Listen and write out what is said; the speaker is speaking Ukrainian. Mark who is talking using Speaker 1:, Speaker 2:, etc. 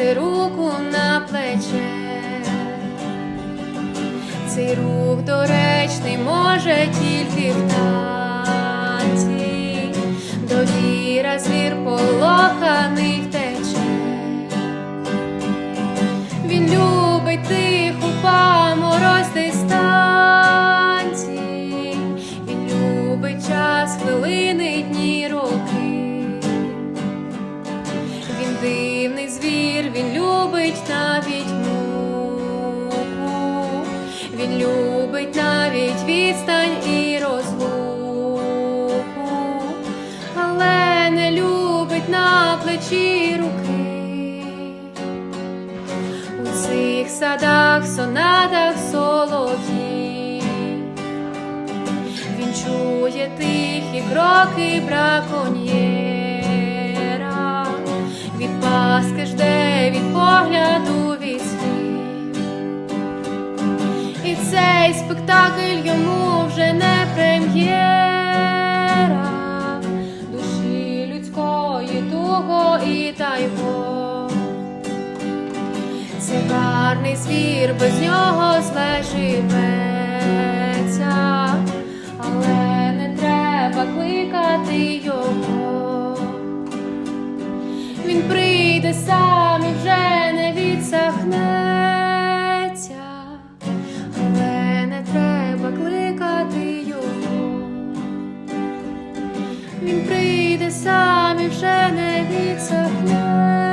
Speaker 1: покласти руку на плече, цей рух доречний може тільки в танці, довіра звір полоханий втече, він любить тиху паморозь станці, він любить час хвилини дні роки. Він дивний звір, він любить навіть муку, він любить навіть відстань і розлуку, але не любить на плечі руки. У цих садах, сонатах солов'ї. Він чує тихі кроки браконьєра, від паски жде від погляду від слів. І цей спектакль йому вже не прем'єра душі людської туго і тайго. Це гарний звір, без нього зле живеться, вийде сам і вже не відсахнеться, але не треба кликати його. Він прийде сам і вже не відсахнеться.